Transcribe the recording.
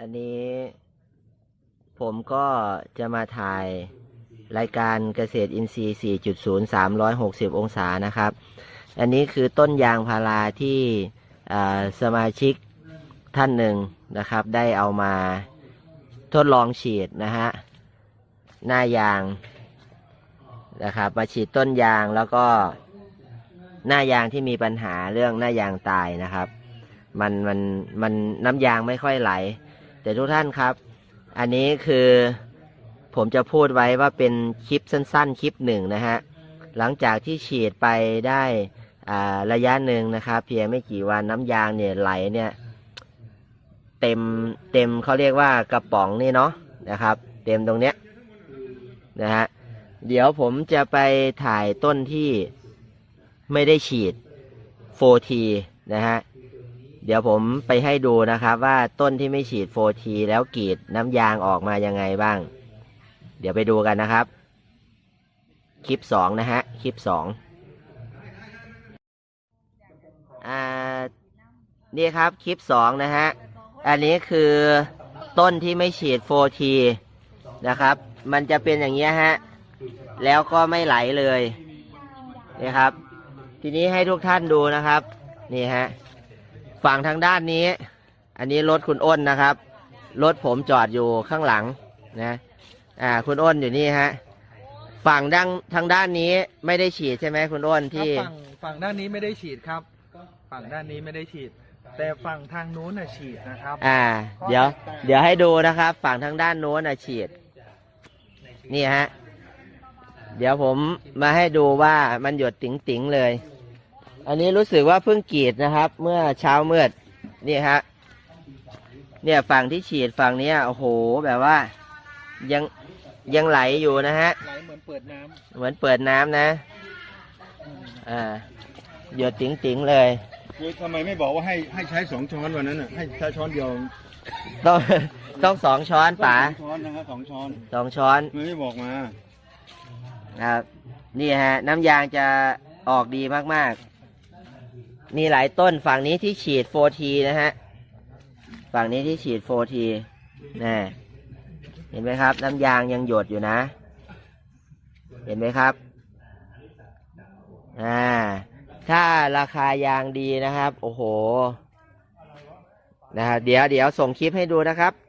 อันนี้ผมก็จะมาถ่ายรายการเกษตรอินทรีย์ 4.0 360 องศานะครับ อันนี้คือต้นยางพาราที่สมาชิกท่านหนึ่งนะครับ ได้เอามาทดลองฉีดนะฮะ หน้ายางนะครับ มาฉีดต้นยางแล้วก็หน้ายางที่มีปัญหาเรื่องหน้ายางตายนะครับ มันมันมันน้ำยางไม่ค่อยไหล แต่ทุกท่านครับ อันนี้คือผมจะพูดไว้ว่าเป็นคลิปสั้นๆ คลิปหนึ่งนะฮะ หลังจากที่ฉีดไปได้ระยะหนึ่งนะครับ เพียงไม่กี่วันน้ำยางเนี่ยไหลเนี่ย เต็มเต็มเขาเรียกว่ากระป๋องนี่เนาะนะครับ เต็มตรงเนี้ยนะฮะเดี๋ยวผมจะไปถ่ายต้นที่ไม่ได้ฉีด 4T นะฮะ เดี๋ยวผมไปให้ดูนะครับว่าต้นที่ไม่ฉีด 4T แล้วกรีดน้ำยางออกมายังไงบ้าง เดี๋ยวไปดูกันนะครับ คลิปสองนะฮะ คลิปสองอ่า นี่ครับคลิปสองนะฮะ อันนี้คือต้นที่ไม่ฉีด 4T นะครับ มันจะเป็นอย่างเงี้ฮะ แล้วก็ไม่ไหลเลยนี่ครับ ทีนี้ให้ทุกท่านดูนะครับ นี่ฮะ ฝั่งทางด้านนี้ อันนี้รถคุณอ้นนะครับ รถผมจอดอยู่ข้างหลังนะอ่าคุณอ้นอยู่นี่ฮะฝั่งดังทางด้านนี้ไม่ได้ฉีดใช่ไหมคุณอ้นครับที่ ฝั่งฝั่งด้านนี้ไม่ได้ฉีดครับ ฝั่งด้านนี้ไม่ได้ฉีด แต่ฝั่งทางนู้นน่ะฉีดนะครับ อ่า เดี๋ยว เดี๋ยวให้ดูนะครับ ฝั่งทางด้านโน้นนะฉีด นี่ฮะ เดี๋ยวผมมาให้ดูว่ามันหยดติ๋งๆเลย อันนี้รู้สึกว่าเพิ่งกรีดนะครับ เมื่อเช้ามืดนี่ฮะเนี่ยฝั่งที่ฉีดฝั่งเนี้ยโอ้โหแบบว่า ยังยังไหลอยู่นะฮะไหลเหมือนเปิดน้ำเหมือนเปิดน้ำนะอ่าหยดติ๋งๆเลย คือทำไมไม่บอกว่าให้ให้ใช้สองช้อนวันนั้นน่ะให้ใช้ช้อนเดียวต้องต้องสองช้อนป๋าสองช้อนนะครับสองช้อนสองช้อนทำไมไม่บอกมา นะครับ นี่ฮะ น้ำยางจะออกดีมากๆ มีหลายต้นฝั่งนี้ที่ฉีด 4T นะฮะ ฝั่งนี้ที่ฉีด 4T นะเห็นไหมครับ น้ำยางยังหยดอยู่นะ เห็นไหมครับอ่าถ้าราคายางดีนะครับ โอ้โหนะครับเดี๋ยวเดี๋ยวส่งคลิปให้ดูนะครับ